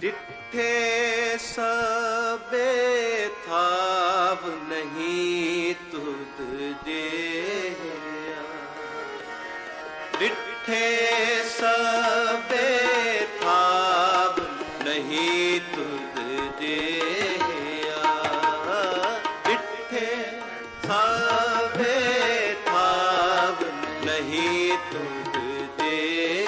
ਡਿੱਠੇ ਸਬੇ ਥਾਵ ਨਹੀਂ ਤੁਧ ਜੇ ਡਿੱਠੇ ਸਬੇ ਥਾਵ ਨਹੀਂ ਤੁਧ ਜਿਹਾ ਡਿੱਠੇ ਸਬੇ ਥਾਵ ਨਹੀਂ ਤੁਧ ਜੇ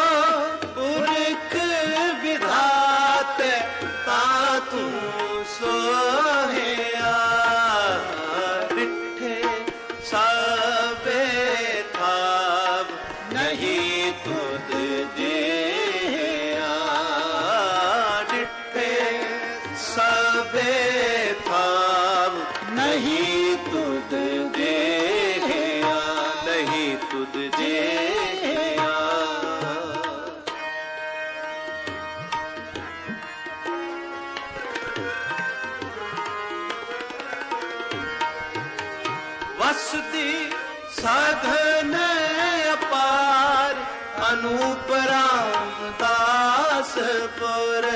ਸਭੇ ਥਾਵ ਨਹੀਂ ਤੁਧ ਜਿਹਾ ਨਹੀਂ ਤੁਧ ਜਿਹਾ ਵਸਦੀ ਸਾਧਨ ਅਪਾਰ ਅਨੂਪ ਰਾਮ ਦਾਸ ਪੁਰ